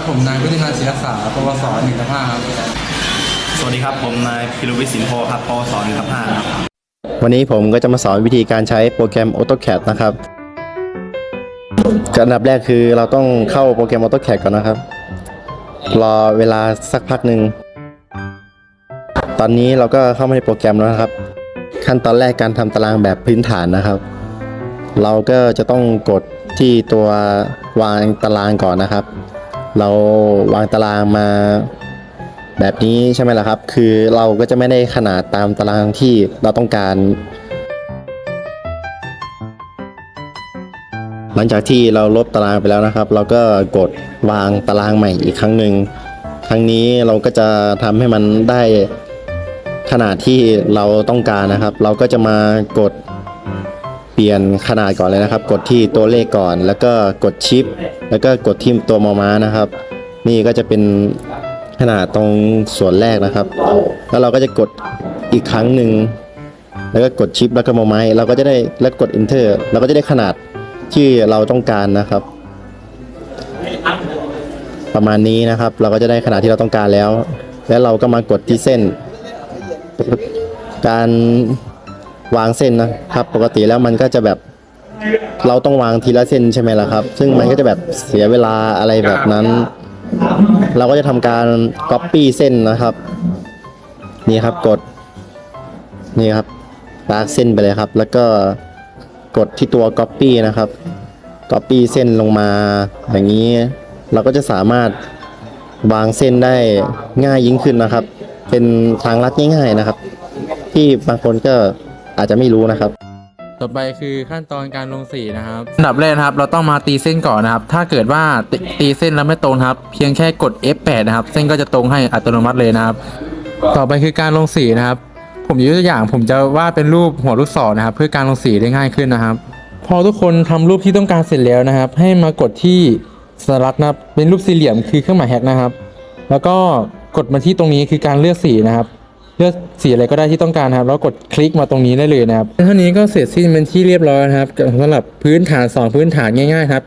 ครับผมนายวิทยาศิลปรักษาปวสหนึ่งทับห้าครับ สวัสดีครับ ผมนายพิรวิทย์สินโพครับปวสหนึ่งทับห้าครับ วันนี้ผมก็จะมาสอนวิธีการใช้โปรแกรม AutoCAD นะครับอันดับแรกคือเราต้องเข้าโปรแกรม AutoCAD ก่อนนะครับ รอเวลาสักพักหนึ่ง ตอนนี้เราก็เข้ามาในโปรแกรมแล้วนะครับ ขั้นตอนแรกการทำตารางแบบพื้นฐานนะครับ เราก็จะต้องกดที่ตัววางตารางก่อนนะครับ เราวางตารางมาแบบนี้ใช่ไหมล่ะครับ คือเราก็จะไม่ได้ขนาดตามตารางที่เราต้องการ หลังจากที่เราลบตารางไปแล้วนะครับ เราก็กดวางตารางใหม่อีกครั้งหนึ่งครั้งนี้เราก็จะทำให้มันได้ขนาดที่เราต้องการนะครับ เราก็จะมากด ปลี่ยนขนาดก่อนเลยนะครับ กดที่ตัวเลขก่อน แล้วก็กดชิป แล้วก็กดที่ตัวมอม้านะครับ นี่ก็จะเป็นขนาดตรงส่วนแรกนะครับ แล้วเราก็จะกดอีกครั้งหนึ่ง แล้วก็กดชิปแล้วก็มอไม้ เราก็จะได้แล้วกด enter เราก็จะได้ขนาดที่เราต้องการนะครับ ประมาณนี้นะครับ เราก็จะได้ขนาดที่เราต้องการแล้ว แล้วเราก็มากดที่เส้น การ วางเส้นนะครับ ปกติแล้วมันก็จะแบบเราต้องวางทีละเส้นใช่ไหมล่ะครับ ซึ่งมันก็จะแบบเสียเวลาอะไรแบบนั้น เราก็จะทำการ copy เส้นนะครับ นี่ครับกด นี่ครับลากเส้นไปเลยครับ แล้วก็กดที่ตัว copy นะครับ copy เส้นลงมาอย่างนี้ เราก็จะสามารถวางเส้นได้ง่ายยิ่งขึ้นนะครับ เป็นทางลัดง่ายๆนะครับ ที่บางคนก็ อาจจะไม่รู้นะครับ ต่อไปคือขั้นตอนการลงสีนะครับอันดับแรกนะครับ เราต้องมาตีเส้นก่อนนะครับ ถ้าเกิดว่าตตีเส้นแล้วไม่ตรงนะครับ เพียงแค่กด F8 นะครับ เส้นก็จะตรงให้อัตโนมัติเลยนะครับ ต่อไปคือการลงสีนะครับ ผมยกตัวอย่างผมจะวาดเป็นรูปหัวลูกศรนะครับ เพื่อการลงสีได้ง่ายขึ้นนะครับ พอทุกคนทำรูปที่ต้องการเสร็จแล้วนะครับ ให้มากดที่สลักนะครับเป็นรูปสี่เหลี่ยมคือเครื่องหมายแฮกนะครับ แล้วก็กดมาที่ตรงนี้คือการเลือกสีนะครับ เลือกสีอะไรก็ได้ที่ต้องการครับแล้วกดคลิกมาตรงนี้ได้เลยนะครับเท่านี้ก็เสร็จสิ้นเป็นที่เรียบร้อยนะครับสำหรับพื้นฐานสอนพื้นฐานง่ายๆครับ